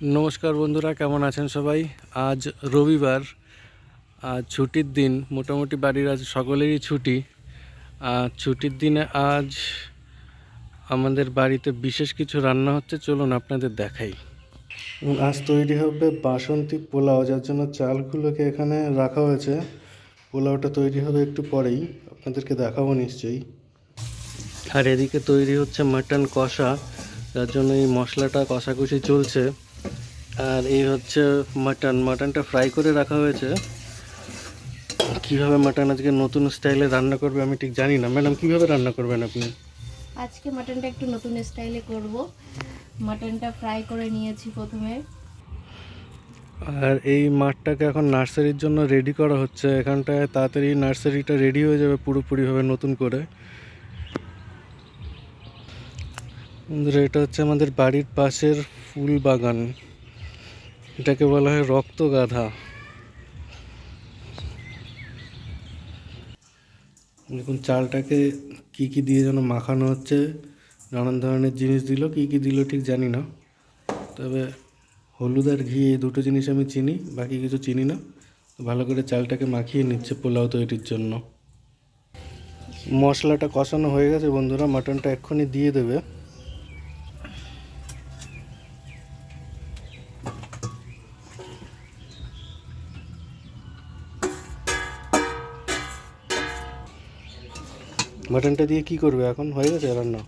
নমস্কার বন্ধুরা কেমন আছেন সবাই? আজ রবিবার আজ ছুটির দিন মোটামুটি বাড়ির আজ সকলেরই ছুটি। আর ছুটির দিনে আজ আমাদের বাড়িতে বিশেষ কিছু রান্না হচ্ছে চলুন আপনাদের দেখাই। আজ তৈরি হবে বাসন্তী পোলাও যার জন্য চালগুলোকে এখানে রাখা হয়েছে। পোলাওটা তৈরি হবে একটু পরেই আপনাদেরকে দেখাবো নিশ্চয়ই। আর এদিকে তৈরি হচ্ছে মাটন কষা যার জন্য এই মশলাটা কষাকষি চলছে। আর এই হচ্ছে মাটন মাটনটা ফ্রাই করে রাখা হয়েছে। কীভাবে মাটন আজকে নতুন স্টাইলে রান্না করবে আমি ঠিক জানি না। ম্যাডাম কীভাবে রান্না করবেন আপনি? আজকে মাটনটা একটু নতুন স্টাইলে করব। মাটনটা ফ্রাই করে নিয়েছি প্রথমে। আর এই মাঠটাকে এখন নার্সারির জন্য রেডি করা হচ্ছে। এখানটায় তাড়াতাড়ি নার্সারিটা রেডি হয়ে যাবে পুরোপুরিভাবে নতুন করে। বন্ধুরা এটা হচ্ছে আমাদের বাড়ির পাশের ফুল বাগান। এটাকে বলা হয় রক্ত গাধা। দেখুন, চালটাকে কি কি দিয়ে যেন মাখানো হচ্ছে, নানান ধরনের জিনিস দিল, কি কি দিল ঠিক জানি না। তবে হলুদ আর ঘি, এই দুটো জিনিস আমি চিনি, বাকি কিছু চিনি না। ভালো করে চালটাকে মাখিয়ে নিচ্ছে পোলাও তৈরির জন্য। মশলাটা কষানো হয়ে গেছে বন্ধুরা, মাটনটা এক্ষুনি দিয়ে দেবে। মাটনটা দিয়ে কি করবে এখন? হয়ে গেছে রান্না?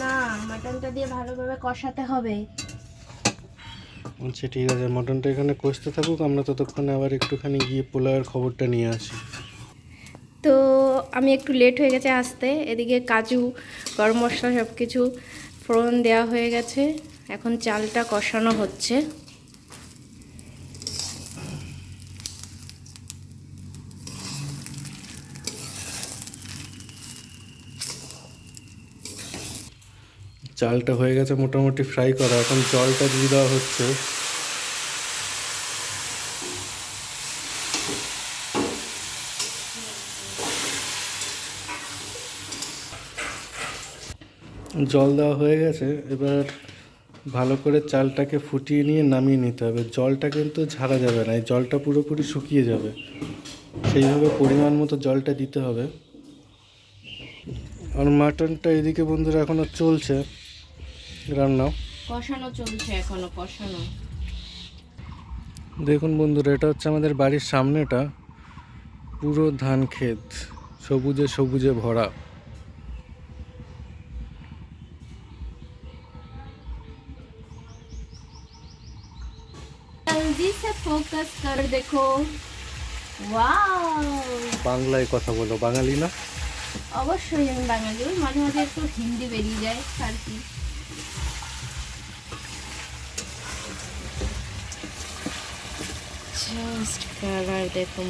না মাটনটা দিয়ে ভালোভাবে কষাতে হবে। আচ্ছা ঠিক আছে মটনটা এখানে কষতে থাকুক আমরা ততক্ষণে আবার একটুখানি গিয়ে পোলাওয়ের খবরটা নিয়ে আসি। তো আমি একটু লেট হয়ে গেছে আসতে। এদিকে কাজু গরম মশলা সব কিছু ফোড়ন দেওয়া হয়ে গেছে। এখন চালটা কষানো হচ্ছে। চালটা হয়ে গেছে মোটামুটি ফ্রাই করা। এখন জলটা দিয়ে দেওয়া হচ্ছে। জল দেওয়া হয়ে গেছে। এবার ভালো করে চালটাকে ফুটিয়ে নিয়ে নামিয়ে নিতে হবে। জলটা কিন্তু ঝাড়া যাবে না, এই জলটা পুরোপুরি শুকিয়ে যাবে। সেইভাবে পরিমাণ মতো জলটা দিতে হবে। আর মাটনটা এদিকে বন্ধুরা এখনও চলছে। নাও? কষানো চলছে এখনও কষানো। দেখুন বন্ধুরা এটা হচ্ছে আমাদের বাড়ির সামনেটা। পুরো ধান ক্ষেত সবুজে সবুজে ভরা। বাংলায় কথা বলো বাঙালি না? অবশ্যই আমি বাঙালি মাঝে মাঝে একটু হিন্দি বেরিয়ে যায় আর কি। জাস্ট কালার দেখো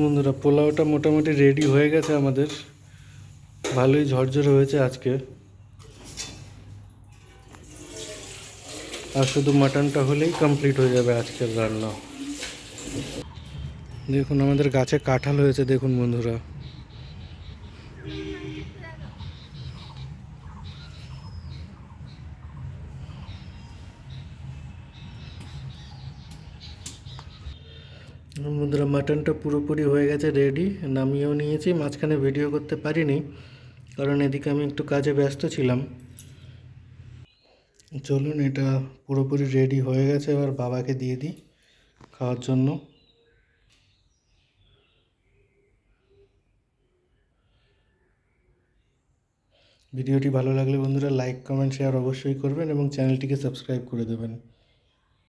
বন্ধুরা, পোলাওটা মোটামুটি রেডি হয়ে গেছে আমাদের। ভালোই ঝরঝরে হয়েছে আজকে। আর শুধু মাটনটা হলেই কমপ্লিট হয়ে যাবে আজকের রান্না। দেখুন, আমাদের গাছে কাঁঠাল হয়েছে, দেখুন বন্ধুরা। বন্ধুরা মাটনটা পুরোপুরি হয়ে গেছে রেডি নামিয়েও নিয়েছি, মাঝখানে ভিডিও করতে পারিনি, কারণ এদিকে আমি একটু কাজে ব্যস্ত ছিলাম। চলুন, এটা পুরোপুরি রেডি হয়ে গেছে, এবার বাবাকে দিয়ে দিই খাওয়ার জন্য। ভিডিওটি ভালো লাগলে বন্ধুরা লাইক কমেন্ট শেয়ার অবশ্যই করবেন এবং চ্যানেলটিকে সাবস্ক্রাইব করে দেবেন।